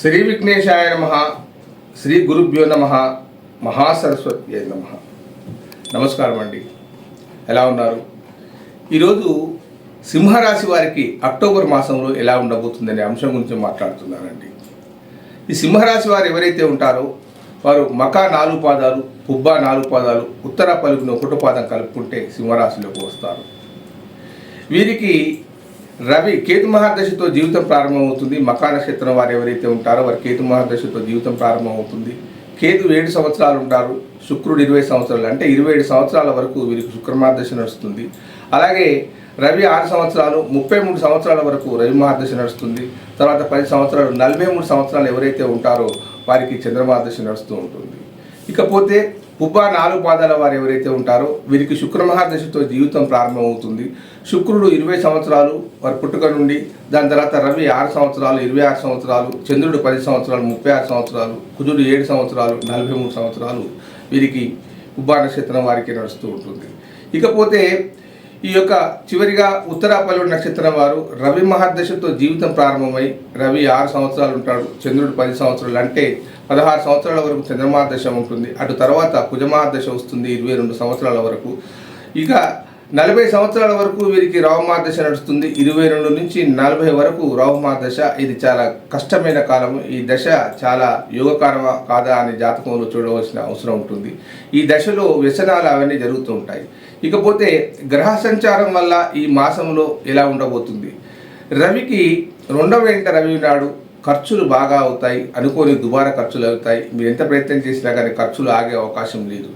శ్రీ విఘ్నేశాయ నమ శ్రీ గురుభ్యో నమ మహాసరస్వతి నమ. నమస్కారం అండి. ఎలా ఉన్నారు? ఈరోజు సింహరాశి వారికి అక్టోబర్ మాసంలో ఎలా ఉండబోతుందనే అంశం గురించి మాట్లాడుతున్నానండి. ఈ సింహరాశి వారు ఎవరైతే ఉంటారో వారు మకా నాలుగు పాదాలు పుబ్బా నాలుగు పాదాలు ఉత్తర పలుకుని ఒకటో పాదం కలుపుకుంటే సింహరాశిలోకి వస్తారు. వీరికి రవి కేతు మహాదశతో జీవితం ప్రారంభమవుతుంది. మకా నక్షత్రం వారు ఎవరైతే ఉంటారో వారి కేతు మహాదశతో జీవితం ప్రారంభమవుతుంది. కేతు ఏడు సంవత్సరాలు ఉంటారు. శుక్రుడు ఇరవై సంవత్సరాలు అంటే ఇరవై ఏడు సంవత్సరాల వరకు వీరికి శుక్రమార్దశ నడుస్తుంది. అలాగే రవి ఆరు సంవత్సరాలు ముప్పై మూడు సంవత్సరాల వరకు రవి మహాదశ నడుస్తుంది. తర్వాత పది సంవత్సరాలు నలభై మూడు సంవత్సరాలు ఎవరైతే ఉంటారో వారికి చంద్రమార్దశ నడుస్తూ ఉంటుంది. ఇకపోతే ఉబ్బా నాలుగు పాదాల వారు ఎవరైతే ఉంటారో వీరికి శుక్ర మహాదశతో జీవితం ప్రారంభమవుతుంది. శుక్రుడు ఇరవై సంవత్సరాలు వారి పుట్టుక నుండి దాని తర్వాత రవి ఆరు సంవత్సరాలు ఇరవై ఆరు సంవత్సరాలు చంద్రుడు పది సంవత్సరాలు ముప్పై ఆరు సంవత్సరాలు కుజుడు ఏడు సంవత్సరాలు నలభై మూడు సంవత్సరాలు వీరికి ఉబ్బా నక్షత్రం వారికి నడుస్తూ ఉంటుంది. ఇకపోతే ఈ యొక్క చివరిగా ఉత్తరాపల్లి నక్షత్రం వారు రవి మహర్దశతో జీవితం ప్రారంభమై రవి ఆరు సంవత్సరాలు ఉంటాడు చంద్రుడు పది సంవత్సరాలు. అంటే పదహారు సంవత్సరాల వరకు చంద్రమహాదశ ఉంటుంది. అటు తర్వాత కుజమహాదశ వస్తుంది ఇరవై రెండు సంవత్సరాల వరకు. ఇక నలభై సంవత్సరాల వరకు వీరికి రావుమాదశ నడుస్తుంది. ఇరవై రెండు నుంచి నలభై వరకు రావుమాదశ ఇది చాలా కష్టమైన కాలం ఈ దశ చాలా యోగకారమా కాదా అనే జాతకంలో చూడవలసిన అవసరం ఉంటుంది. ఈ దశలో వ్యసనాలు అవన్నీ జరుగుతూ ఉంటాయి. ఇకపోతే గ్రహ సంచారం వల్ల ఈ మాసంలో ఎలా ఉండబోతుంది? రవికి రెండవ ఇంట రవి నాడు ఖర్చులు బాగా అవుతాయి. అనుకోని దుబారా ఖర్చులు అవుతాయి. మీరు ఎంత ప్రయత్నం చేసినా కానీ ఖర్చులు ఆగే అవకాశం లేదు.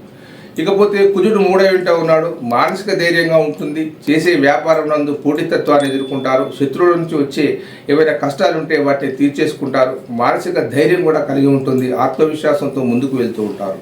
ఇకపోతే కుజుడు మూడో ఇంట ఉన్నాడు. మానసిక ధైర్యంగా ఉంటుంది. చేసే వ్యాపారం నందు పోటీతత్వాన్ని ఎదుర్కొంటారు. శత్రువుల నుంచి వచ్చే ఏవైనా కష్టాలు ఉంటే వాటిని తీర్చేసుకుంటారు. మానసిక ధైర్యం కూడా కలిగి ఉంటుంది. ఆత్మవిశ్వాసంతో ముందుకు వెళ్తూ ఉంటారు.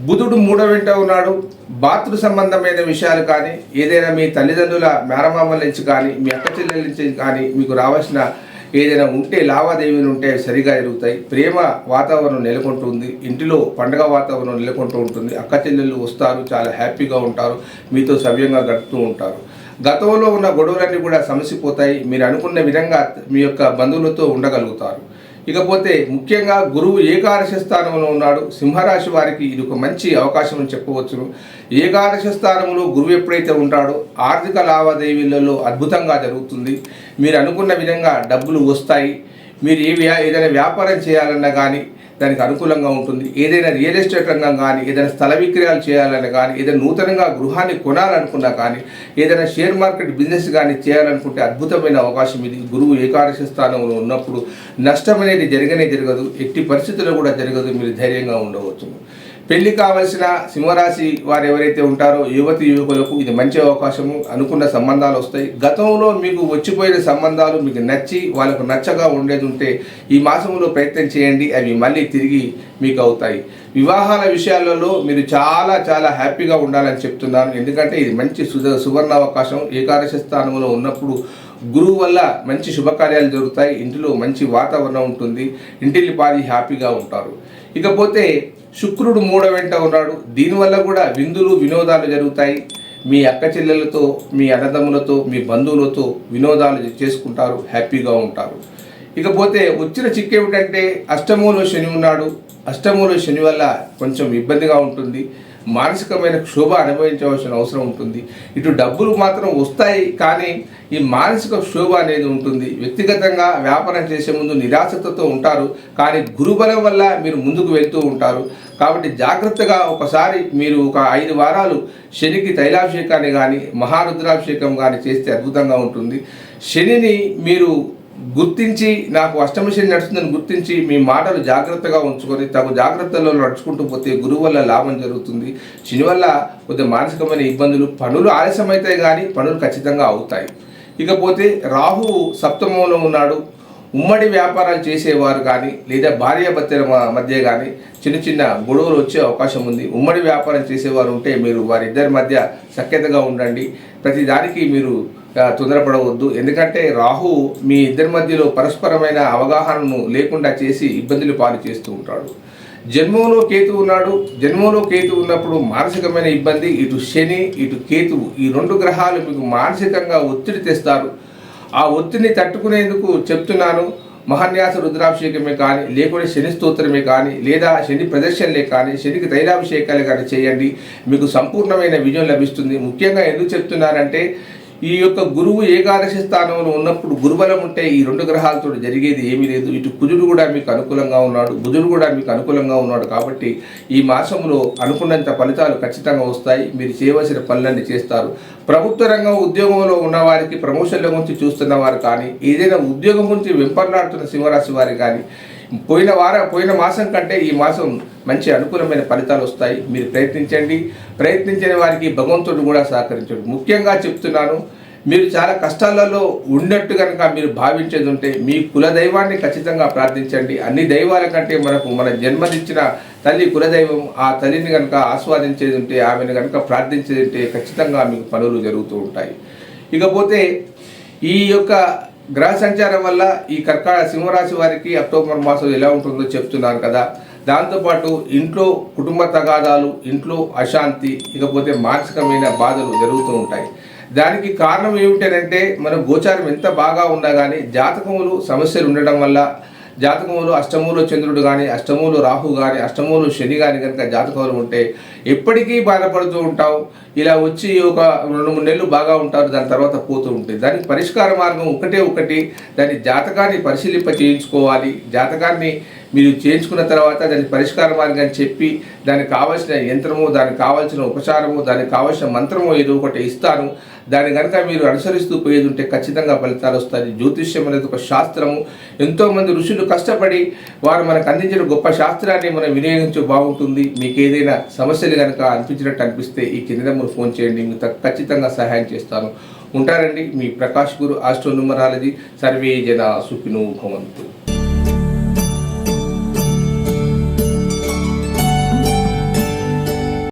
బుధుడు మూడో వెంట ఉన్నాడు. బాతృ సంబంధమైన విషయాలు కానీ ఏదైనా మీ తల్లిదండ్రుల మేనమామల నుంచి కానీ మీ అక్క చెల్లెల నుంచి కానీ మీకు రావాల్సిన ఏదైనా ఉంటే లావాదేవీలు ఉంటే సరిగా జరుగుతాయి ప్రేమ వాతావరణం నెలకొంటుంది. ఇంటిలో పండగ వాతావరణం నెలకొంటూ ఉంటుంది. అక్క చెల్లెళ్ళు వస్తారు చాలా హ్యాపీగా ఉంటారు మీతో సవ్యంగా గడుపుతూ ఉంటారు. గతంలో ఉన్న గొడవలన్నీ కూడా సమసిపోతాయి. మీరు అనుకున్న విధంగా మీ యొక్క బంధువులతో ఉండగలుగుతారు. ఇకపోతే ముఖ్యంగా గురువు ఏకాదశ స్థానంలో ఉన్నాడు. సింహరాశి వారికి ఇది ఒక మంచి అవకాశం అని చెప్పవచ్చును. ఏకాదశ స్థానంలో గురువు ఎప్పుడైతే ఉంటాడో ఆర్థిక లావాదేవీలలో అద్భుతంగా జరుగుతుంది. మీరు అనుకున్న విధంగా డబ్బులు వస్తాయి. మీరు ఏ ఏదైనా వ్యాపారం చేయాలన్నా కానీ దానికి అనుకూలంగా ఉంటుంది. ఏదైనా రియల్ ఎస్టేట్ రంగం కానీ ఏదైనా స్థల విక్రయాలు చేయాలని కానీ ఏదైనా నూతనంగా గృహాన్ని కొనాలనుకున్నా కానీ ఏదైనా షేర్ మార్కెట్ బిజినెస్ కానీ చేయాలనుకుంటే అద్భుతమైన అవకాశం ఇది. గురువు ఏకాదశి స్థానంలో ఉన్నప్పుడు నష్టం అనేది జరగనే జరగదు. ఎట్టి పరిస్థితుల్లో కూడా జరగదు. మీరు ధైర్యంగా ఉండవచ్చు. పెళ్ళి కావలసిన సింహరాశి వారు ఎవరైతే ఉంటారో యువతి యువకులకు ఇది మంచి అవకాశము. అనుకున్న సంబంధాలు వస్తాయి. గతంలో మీకు వచ్చిపోయిన సంబంధాలు మీకు నచ్చి వాళ్ళకు నచ్చగా ఉండేది ఉంటే ఈ మాసంలో ప్రయత్నం చేయండి. అవి మళ్ళీ తిరిగి మీకు అవుతాయి. వివాహాల విషయాలలో మీరు చాలా చాలా హ్యాపీగా ఉండాలని చెప్తున్నాను. ఎందుకంటే ఇది మంచి సుధ సువర్ణ అవకాశం. ఏకాదశి స్థానంలో ఉన్నప్పుడు గురువు వల్ల మంచి శుభకార్యాలు జరుగుతాయి. ఇంటిలో మంచి వాతావరణం ఉంటుంది. ఇంటిల్లి పాది హ్యాపీగా ఉంటారు. ఇకపోతే శుక్రుడు మూడ వెంట ఉన్నాడు. దీనివల్ల కూడా విందులు వినోదాలు జరుగుతాయి. మీ అక్క చెల్లెలతో మీ అన్నదమ్ములతో మీ బంధువులతో వినోదాలు చేసుకుంటారు హ్యాపీగా ఉంటారు. ఇకపోతే వచ్చిన చిక్కు ఏమిటంటే అష్టమంలో శని ఉన్నాడు. అష్టమంలో శని వల్ల కొంచెం ఇబ్బందిగా ఉంటుంది. మానసికమైన క్షోభ అనుభవించవలసిన అవసరం ఉంటుంది. ఇటు డబ్బులు మాత్రం వస్తాయి కానీ ఈ మానసిక క్షోభ అనేది ఉంటుంది. వ్యక్తిగతంగా వ్యాపారం చేసే ముందు నిరాశతతో ఉంటారు. కానీ గురుబలం వల్ల మీరు ముందుకు వెళ్తూ ఉంటారు. కాబట్టి జాగ్రత్తగా ఒకసారి మీరు ఒక ఐదు వారాలు శనికి తైలాభిషేకాన్ని కానీ మహారుద్రాభిషేకం కానీ చేస్తే అద్భుతంగా ఉంటుంది. శనిని మీరు గుర్తించి నాకు అష్టమ శని నడుస్తుందని గుర్తించి మీ మాటలు జాగ్రత్తగా ఉంచుకొని తగు జాగ్రత్తలో నడుచుకుంటూ పోతే గురువు వల్ల లాభం జరుగుతుంది. శని వల్ల కొద్దిగా మానసికమైన ఇబ్బందులు పనులు ఆలస్యమవుతాయి కానీ పనులు ఖచ్చితంగా అవుతాయి. ఇకపోతే రాహు సప్తమంలో ఉన్నాడు. ఉమ్మడి వ్యాపారాలు చేసేవారు కానీ లేదా భార్యాభర్తల మ- మధ్య కానీ చిన్న చిన్న గొడవలు వచ్చే అవకాశం ఉంది. ఉమ్మడి వ్యాపారం చేసేవారు ఉంటే మీరు వారిద్దరి మధ్య సఖ్యతగా ఉండండి. ప్రతి దానికి మీరు తొందరపడవద్దు. ఎందుకంటే రాహు మీ ఇద్దరి మధ్యలో పరస్పరమైన అవగాహనను లేకుండా చేసి ఇబ్బందులు పాలు చేస్తూ ఉంటాడు. జన్మంలో కేతు ఉన్నాడు. జన్మంలో కేతు ఉన్నప్పుడు మానసికమైన ఇబ్బంది. ఇటు శని ఇటు కేతువు. ఈ రెండు గ్రహాలు మీకు మానసికంగా ఒత్తిడి తెస్తారు. ఆ ఒత్తిడిని తట్టుకునేందుకు చెప్తున్నాను. మహాన్యాస రుద్రాభిషేకమే కానీ లేకుంటే శని స్తోత్రమే కానీ లేదా శని ప్రదర్శనలే కానీ శనికి తైలాభిషేకాలు కానీ చేయండి. మీకు సంపూర్ణమైన విజయం లభిస్తుంది. ముఖ్యంగా ఎందుకు చెప్తున్నారంటే ఈ యొక్క గురువు ఏకాదశి స్థానంలో ఉన్నప్పుడు గురుబలం ఉంటే ఈ రెండు గ్రహాలతో జరిగేది ఏమీ లేదు. ఇటు కుజుడు కూడా మీకు అనుకూలంగా ఉన్నాడు బుధుడు కూడా మీకు అనుకూలంగా ఉన్నాడు కాబట్టి ఈ మాసంలో అనుకున్నంత ఫలితాలు ఖచ్చితంగా వస్తాయి. మీరు చేయవలసిన పనులన్నీ చేస్తారు. ప్రభుత్వ రంగం ఉద్యోగంలో ఉన్నవారికి ప్రమోషన్ల గురించి చూస్తున్న వారు కానీ ఏదైనా ఉద్యోగం గురించి వెంపర్లాడుతున్న సింహరాశి వారి కానీ పోయిన వారం పోయిన మాసం కంటే ఈ మాసం మంచి అనుకూలమైన ఫలితాలు వస్తాయి. మీరు ప్రయత్నించండి. ప్రయత్నించిన వారికి భగవంతుడు కూడా సహకరించండి. ముఖ్యంగా చెప్తున్నాను మీరు చాలా కష్టాలలో ఉన్నట్టు కనుక మీరు భావించేది ఉంటే మీ కుల దైవాన్ని ఖచ్చితంగా ప్రార్థించండి. అన్ని దైవాల కంటే మనకు మన జన్మనిచ్చిన తల్లి కులదైవం ఆ తల్లిని కనుక ఆస్వాదించేది ఉంటే ఆమెను కనుక ప్రార్థించేది ఉంటే ఖచ్చితంగా మీకు పనులు జరుగుతూ ఉంటాయి. ఇకపోతే ఈ యొక్క గ్రహ సంచారం వల్ల ఈ కర్కాట సింహరాశి వారికి అక్టోబర్ మాసం ఎలా ఉంటుందో చెప్తున్నాను కదా. దాంతోపాటు ఇంట్లో కుటుంబ తగాదాలు ఇంట్లో అశాంతి ఇకపోతే మానసికమైన బాధలు జరుగుతూ ఉంటాయి. దానికి కారణం ఏమిటంటే మన గోచారం ఎంత బాగా ఉన్నా కానీ జాతకములు సమస్యలు ఉండడం వల్ల జాతకంలో అష్టములో చంద్రుడు కానీ అష్టములు రాహు కానీ అష్టములు శని కానీ కనుక జాతకంలో ఉంటే ఎప్పటికీ బాధపడుతూ ఉంటావు. ఇలా వచ్చి ఒక రెండు మూడు నెలలు బాగా ఉంటారు దాని తర్వాత పోతూ ఉంటుంది దానికి పరిష్కార మార్గం ఒకటే ఒకటి దాని జాతకాన్ని పరిశీలింప చేయించుకోవాలి. జాతకాన్ని మీరు చేయించుకున్న తర్వాత దాని పరిష్కార మార్గాన్ని చెప్పి దానికి కావాల్సిన యంత్రము దానికి కావాల్సిన ఉపచారము దానికి కావాల్సిన మంత్రము ఏదో ఒకటి ఇస్తాను. దాని కనుక మీరు అనుసరిస్తూ పోయేది ఉంటే ఖచ్చితంగా ఫలితాలు వస్తాయి. జ్యోతిష్యం అనేది ఒక శాస్త్రము. ఎంతోమంది ఋషులు కష్టపడి వారు మనకు అందించిన గొప్ప శాస్త్రాన్ని మనం వినియోగించే బాగుంటుంది. మీకు ఏదైనా సమస్యలు కనుక అనిపించినట్టు అనిపిస్తే ఈ కింద నెంబర్ ఫోన్ చేయండి. మీకు ఖచ్చితంగా సహాయం చేస్తాను. ఉంటారండి మీ ప్రకాష్ గురు ఆస్ట్రో సర్వే జన సుఖినో భవంతు.